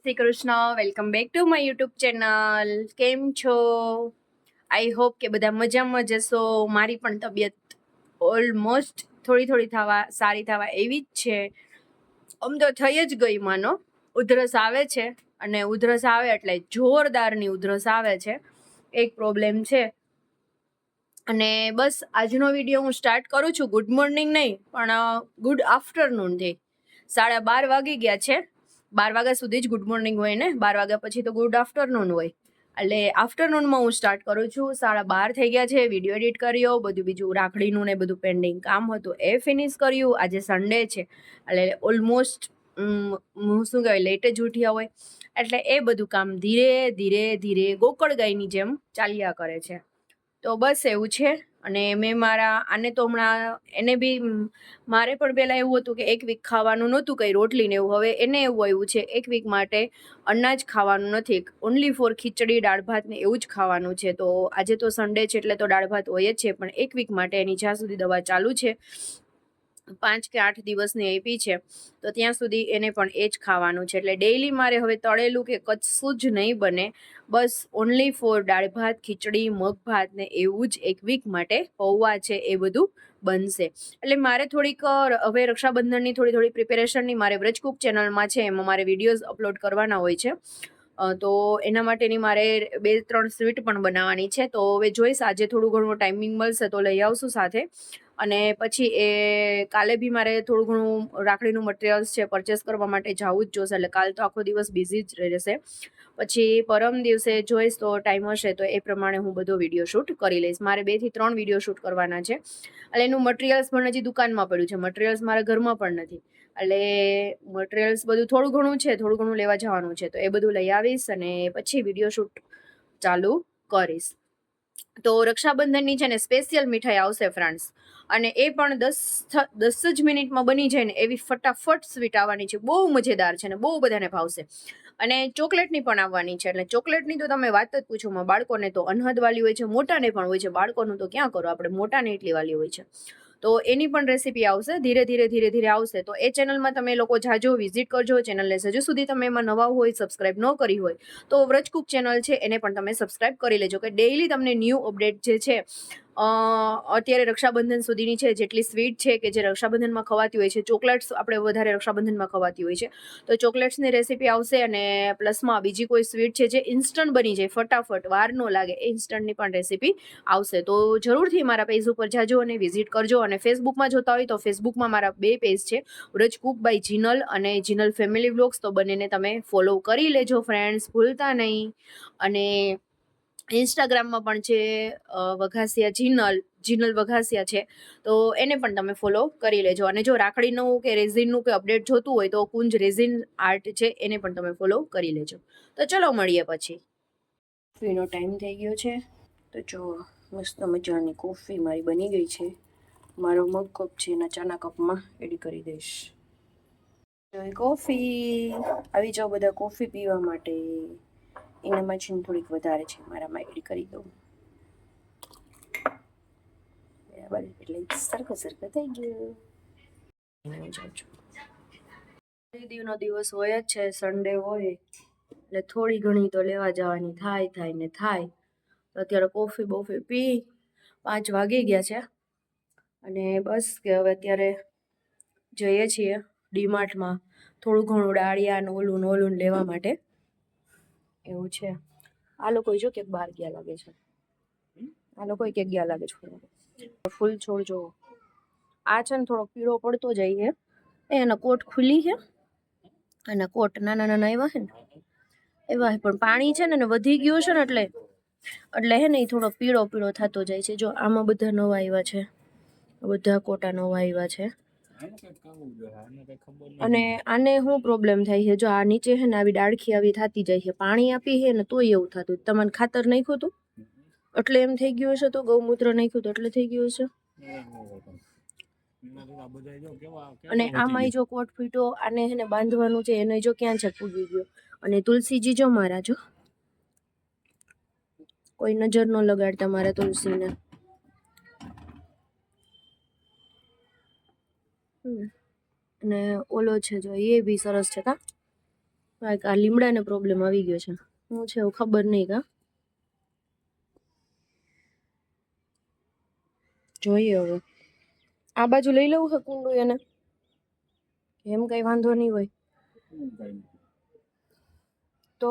Shri Krishna welcome back to my YouTube channel કેમ છો? I hope કે બધા મજામાં જશો મારી પણ તબિયત ઓલમોસ્ટ થોડી થોડી થવા, સારી થવા એવી જ છે. આમ તો થઈ જ ગઈ માનો. ઉધરસ આવે છે અને ઉધરસ આવે એટલે જોરદારની ઉધરસ આવે છે. એક પ્રોબ્લેમ છે. અને બસ આજનો વીડિયો હું સ્ટાર્ટ કરું છું. ગુડ મોર્નિંગ નહીં, પણ ગુડ આફ્ટરનૂનથી સાડા બાર વાગી ગયા છે. બાર વાગ્યા સુધી જ ગુડ મોર્નિંગ હોય ને? બાર વાગ્યા પછી તો ગુડ આફ્ટરનૂન હોય. એટલે આફ્ટરનૂનમાં હું સ્ટાર્ટ કરું છું. સાડા બાર થઈ ગયા છે વીડિયો એડિટ કર્યો, બધું બીજું રાખડીનું ને બધું પેન્ડિંગ કામ હતું એ ફિનિશ કર્યું. આજે સન્ડે છે. એટલે ઓલમોસ્ટ હું શું કહેવાય લેટ જ ઉઠ્યા હોય. એટલે એ બધું કામ ધીરે ધીરે ધીરે ગોકળ ગાયની જેમ ચાલ્યા કરે છે. તો બસ એવું છે. અને મેં મારા, આને તો હમણાં એને બી મારે પણ પહેલાં એવું હતું કે એક વીક ખાવાનું નહોતું કંઈ, રોટલી ને એવું. હવે એને એવું આવ્યું છે, એક વીક માટે અનાજ ખાવાનું નથી. ઓનલી ફોર ખીચડી, દાળ ભાત ને એવું જ ખાવાનું છે. તો આજે તો સન્ડે છે એટલે તો દાળ ભાત હોય જ છે, પણ એક વીક માટે એની જ્યાં સુધી દવા ચાલુ છે પાંચ કે આઠ દિવસની આપી છે, તો ત્યાં સુધી એને પણ એ જ ખાવાનું છે. એટલે ડેઈલી મારે હવે તળેલું કે કશું જ નહીં બને, બસ ઓનલી ફોર દાળ ભાત, ખીચડી, મગ ભાત ને એવું જ એક વીક માટે પૌવા છે એ બધું બનશે. એટલે મારે થોડીક હવે રક્ષાબંધનની થોડી થોડી પ્રિપેરેશનની મારે વ્રજકુક ચેનલમાં છે, એમાં મારે વિડીયોઝ અપલોડ કરવાના હોય છે. તો એના માટેની મારે બે ત્રણ સ્વીટ પણ બનાવવાની છે, તો હવે જોઈશ, આજે થોડું ઘણું ટાઈમિંગ મળશે તો લઈ આવશું સાથે. અને પછી એ કાલે બી મારે થોડું ઘણું રાખડીનું મટીરિયલ્સ છે પરચેસ કરવા માટે જવું જ જોશે, એટલે કાલ તો આખો દિવસ બિઝી જ રહેશે પછી પરમ દિવસે જોઈશ તો ટાઈમ હશે તો એ પ્રમાણે હું બધો વીડિયો શૂટ કરી લઈશ. મારે બેથી ત્રણ વીડિયો શૂટ કરવાના છે. એટલે એનું મટીરિયલ્સ પણ હજી દુકાનમાં પડ્યું છે. મટીરિયલ્સ મારા ઘરમાં પણ નથી. એટલે મટીરિયલ્સ બધું થોડું ઘણું છે, થોડું ઘણું લેવા જવાનું છે. તો એ બધું લઈ આવીશ અને પછી વીડિયો શૂટ ચાલુ કરીશ. તો રક્ષાબંધનની છે ને સ્પેશિયલ મીઠાઈ આવશે ફ્રેન્ડ્સ અને એ પણ દસ દસ જ મિનિટમાં બની જાય ને એવી ફટાફટ સ્વીટ આવવાની છે. બહુ મજેદાર છે ને, બહુ બધાને ભાવશે. અને ચોકલેટની પણ આવવાની છે. એટલે ચોકલેટની તો તમે વાત જ પૂછો, બાળકોને તો અનહદ વાલી હોય છે, મોટાને પણ હોય છે. બાળકોનું તો ક્યાં કરો આપણે? મોટાને એટલી વાલી હોય છે. તો એની પણ રેસીપી આવશે, ધીરે ધીરે ધીરે ધીરે આવશે. તો એ ચેનલમાં તમે લોકો જાજો વિઝિટ કરજો ચેનલને હજુ સુધી તમે એમાં નવા હોય સબસ્ક્રાઇબ ન કરી હોય, તો વ્રજકુક ચેનલ છે, એને પણ તમે સબસ્ક્રાઇબ કરી લેજો, કે ડેઈલી તમને ન્યૂ અપડેટ જે છે અત્યારે રક્ષાબંધન સુધીની છે, જેટલી સ્વીટ છે કે જે રક્ષાબંધનમાં ખવાતી હોય છે, ચોકલેટ્સ આપણે વધારે રક્ષાબંધનમાં ખવાતી હોય છે. તો ચોકલેટ્સની રેસીપી આવશે અને પ્લસમાં બીજી કોઈ સ્વીટ છે જે ઇન્સ્ટન્ટ બની જાય, ફટાફટ, વાર ન લાગે, એ ઇન્સ્ટન્ટની પણ રેસીપી આવશે. તો જરૂરથી મારા પેજ ઉપર જાજો અને વિઝિટ કરજો અને ફેસબુકમાં જોતા હોય તો ફેસબુકમાં મારા બે પેજ છે, વ્રજ કુક બાય જીનલ અને જીનલ ફેમિલી વ્લોગ્સ. તો બંનેને તમે ફોલો કરી લેજો, ફ્રેન્ડ્સ, ભૂલતા નહીં. અને ઇન્સ્ટાગ્રામમાં પણ છે વઘાસિયા જીનલ જીનલ વઘાસિયા છે, તો એને પણ તમે ફોલો કરી લેજો. અને જો રાખડીનું કે રેઝિનનું કે અપડેટ જોતું હોય તો કુંજ રેઝિન આર્ટ છે, એને પણ તમે ફોલો કરી લેજો. તો ચલો મળીએ પછી. કોફીનો ટાઈમ થઈ ગયો છે. તો જો, મસ્ત મજાની કોફી મારી બની ગઈ છે. મારો મગ કપ છે, એના ચાના કપમાં એડ કરી દઈશ. કોફી આવી જાઓ બધા કોફી પીવા માટે. એનામાં છે થોડીક વધારે છે મારામાં એડ કરી દઉં. બરાબર, એટલે સરખો સરખો થઈ ગયો. ખરીદીનો દિવસ હોય જ છે સન્ડે હોય, એટલે થોડી ઘણી તો લેવા જવાની થાય થાય ને થાય. તો અત્યારે કોફી બોફી પી, પાંચ વાગી ગયા છે. અને બસ કે હવે અત્યારે જઈએ છીએ ડીમાર્ટમાં થોડું ઘણું ડાળિયા ને ઓલું ઓલું લેવા માટે. એવું છે. આ લોકો જો ક્યાંક બહાર ગયા લાગે છે. આ લોકો ક્યાંક ગયા લાગે છે ફૂલ છોડ જો આ છે ને થોડો પીળો પડતો જાય એ એના કોટ ખુલ્લી છે. અને કોટ નાના નાના એવા છે ને. એવા પણ પાણી છે ને વધી ગયું છે ને એટલે એટલે હે ને એ થોડો પીળો પીળો થતો જાય છે. જો આમાં બધા નવા આવ્યા છે. બધા કોટા નવા આવ્યા છે. અને આને શું પ્રોબ્લેમ થાય છે? જો આ નીચે છે ને આવી ડાળખી આવી થતી જાય છે પાણી આપી છે ને તોય એવું થતું તમને ખાતર નાખ્યું હતું? એટલે એમ થઈ ગયું હશે તો ગૌમૂત્ર નાખ્યું હતું એટલે થઈ ગયું હશે? અને આમાંય જો કોટ ફીટો આને એને બાંધવાનું છે એને જો ક્યાં છે પૂગી ગયો? અને તુલસીજી જો મારા જો. કોઈ નજર ન લગાડતા મારા તુલસીને. અને ઓલો છે જો, એ બી સરસ છે કા? આ લીમડાને પ્રોબ્લેમ આવી ગયો છે. હું છે એવું ખબર નહીં કા? જોઈએ હવે. આ બાજુ લઈ લેવું છે કુંડું એને. એમ કઈ વાંધો નહીં હોય. તો?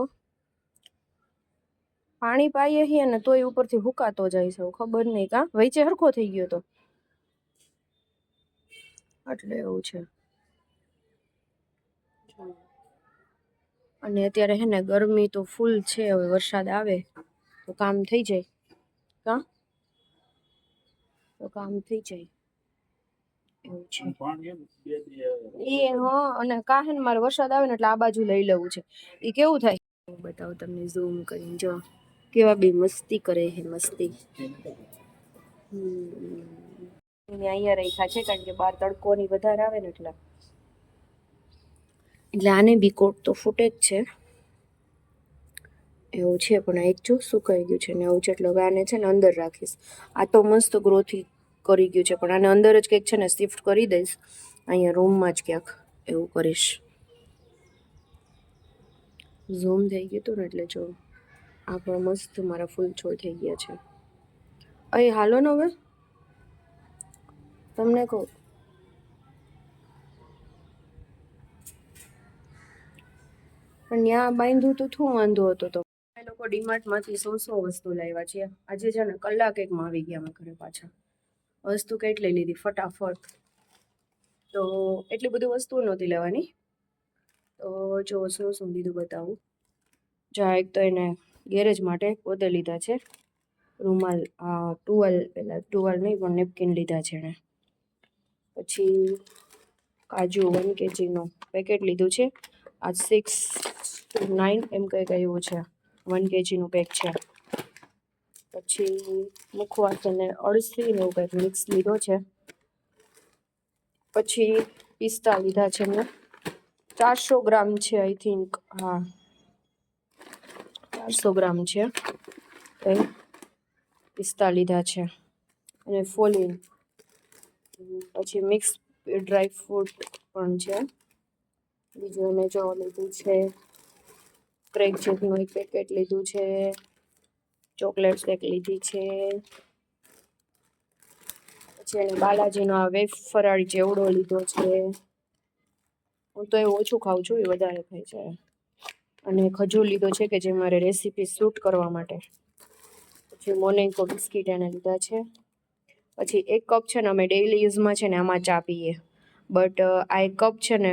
પાણી પાઈએ છીએ ને તોય ઉપરથી હુકાતો જાય છે ખબર નહીં કા? વચ્ચે હરખો થઈ ગયો તો. એટલે એવું છે. અને અત્યારે હે ને ગરમી તો ફૂલ છે હવે વરસાદ આવે તો કામ થઈ જાય. કા? તો કામ થઈ જાય. એવું છે. એ હ અને કાહે ને મારે વરસાદ આવે ને એટલે આ બાજુ લઈ લેવું છે. એ કેવું થાય? હું બતાવું તમને ઝૂમ કરીને જો. કેવા બી મસ્તી કરે હે મસ્તી. હમ. અહીંયા રાખ્યા છે, કારણ કે બહાર તડકો ની વધારે આવે ને એટલે. એટલે આને બી કોટ તો ફૂટે જ છે. એવું છે, પણ એક જો સુકાઈ ગયું છે ને એવું છે, એટલે આને છે ને અંદર રાખીશ. આ તો મસ્ત ગ્રોથી કરી ગયું છે, પણ આને અંદર જ કંઈક છે ને શિફ્ટ કરી દઈશ. અહીંયા રૂમમાં જ ક્યાંક એવું કરીશ. ઝૂમ થઈ ગયું હતું ને એટલે જો આ પણ મસ્ત મારા ફૂલ છોડ થઈ ગયા છે. અહીં હાલો ને હવે. તમને કહું. પણ ત્યાં બાંધ્યું તો શું વાંધો હતો તો? એ લોકો ડીમાર્ટમાંથી સો સો વસ્તુ લાવ્યા છે. આજે છે ને કલાક એકમાં આવી ગયા અમે ઘરે પાછા. વસ્તુ કેટલી લીધી? ફટાફટ. તો એટલી બધી વસ્તુ નહોતી લેવાની. તો જો શું શું લીધું બતાવું. જા એક તો એને ગેરેજ માટે પોતે લીધા છે. રૂમાલ, આ પહેલાં ટુવાલ નહીં પણ નેપકિન લીધા છે એણે પછી કાજુ વન કેજીનું પેકેટ લીધું છે. આ સિક્સ ટુ નાઇન એમ કંઈક કહ્યું છે. વન કેજીનું પેક છે. પછી મુખવાસ અને અળસી ને એવું કંઈક મિક્સ લીધો છે. પછી પિસ્તા લીધા છે મેં ચારસો ગ્રામ છે આઈ થિંક હા. ચારસો ગ્રામ છે. કંઈ પિસ્તા લીધા છે. અને ફોલીન. પછી મિક્સ ડ્રાય ફ્રૂટ પણ છે. બીજું એને જો લીધું છે. ક્રેક ચેકનું એક પેકેટ લીધું છે. ચોકલેટ શેક લીધી છે. પછી એને બાલાજીનો આ વેફ ફરાળી ચેવડો લીધો છે. હું તો એ ઓછું ખાઉં છું, એ વધારે ખાય છે. અને ખજૂર લીધો છે કે જે મારે રેસીપી શૂટ કરવા માટે. પછી મોનેકો બિસ્કિટ એને લીધા છે. પછી એક કપ છે ને અમે ડેઈલી યુઝમાં છે ને આમાં ચા પીએ. બટ આ એક કપ છે ને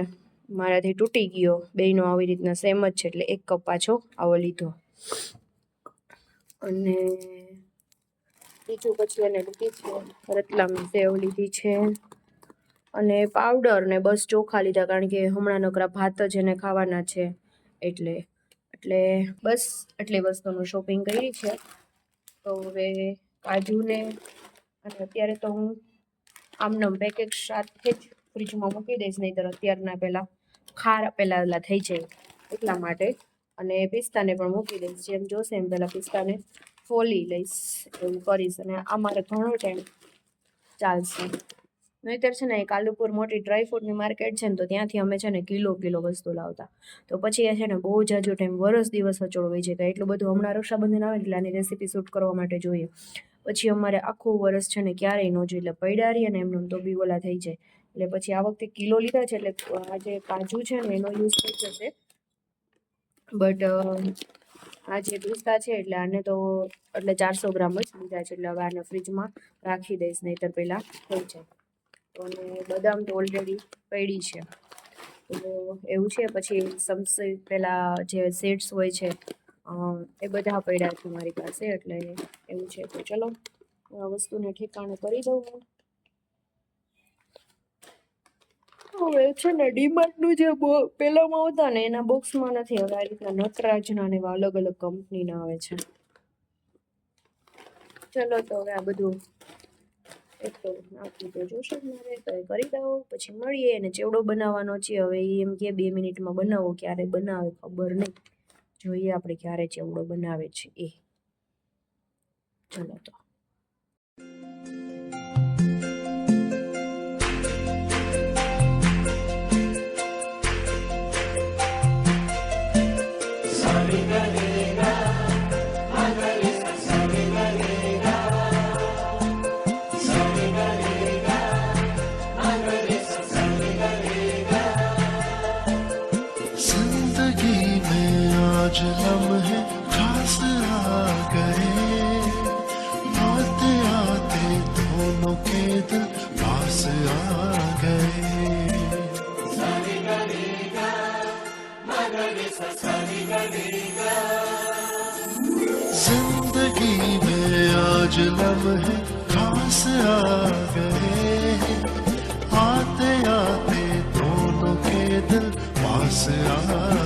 મારાથી તૂટી ગયો. બેયનો આવી રીતના સેમ જ છે એટલે એક કપ પાછો આવો લીધો. અને બીજું પછી એને લીધી છે રતલામી સેવ લીધી છે. અને પાવડર ને બસ ચોખા લીધા કારણ કે હમણાં નકરા ભાત જ એને ખાવાના છે. એટલે એટલે બસ એટલી વસ્તુનું શોપિંગ કરી છે. તો હવે કાજુને અને અત્યારે તો હું આમનામ પેકેટ સાથે જ ફ્રીજમાં મૂકી દઈશ, નહીંતર અત્યારના પહેલાં ખાર પહેલાં પહેલાં થઈ જાય એટલા માટે. અને પિસ્તાને પણ મૂકી દઈશ, જેમ જોશે એમ પહેલાં પિસ્તાને ફોલી લઈશ, એવું કરીશ. અને આ મારે ઘણો ટાઈમ ચાલશે. નહીતર છે ને, એક આલુપુર મોટી ડ્રાયફ્રૂટની માર્કેટ છે ને, તો ત્યાંથી અમે છે ને કિલો કિલો વસ્તુ લાવતા. તો પછી એ છે ને, બહુ જાજો ટાઈમ વરસ દિવસ અચોળ હોય છે કે એટલું બધું હમણાં રક્ષાબંધન આવે એટલે આની રેસીપી શૂટ કરવા માટે જોઈએ. પછી અમારે આખું વરસ છે ને ક્યારેય ન જોઈએ એટલે પૈડારી અને એમને તો બી ઓલા થઈ જાય. એટલે પછી આ વખતે કિલો લીધા છે. એટલે આ જે કાજુ છે ને એનો યુઝ થઈ જશે. બટ આ જે પિસ્તા છે એટલે આને તો એટલે ચારસો ગ્રામ જ લીધા છે. એટલે હવે આને ફ્રીજમાં રાખી દઈશ, નહીંતર પહેલાં થઈ જાય. અને બદામ તો ઓલરેડી પડી છે. તો એવું છે. પછી સમસે, પેલા જે સેટ્સ હોય છે એ બધા પડ્યા છે મારી પાસે, એટલે એવું છે. તો ચલો, આ વસ્તુને ઠેકાણે કરી દઉં હું. હવે છે ને, ડીમાર્ટનું જે પેલામાં હતા ને, એના બોક્સમાં નથી, હવે આ રીતના નટરાજના ને અલગ અલગ કંપનીના આવે છે. ચલો, તો હવે આ બધું એક તો આપી તો જોશે મારે, તો એ કરી દઉં. પછી મળીએ અને ચેવડો બનાવવાનો છે, હવે એમ કે બે મિનિટમાં બનાવો, ક્યારે બનાવે ખબર નહીં. જોઈએ આપણે ક્યારે ચેવડો બનાવે છે એ. ચલો તો. जिंदगी में आज लम्हे खास आ गए आते आते दोनों के दिल पास आ गए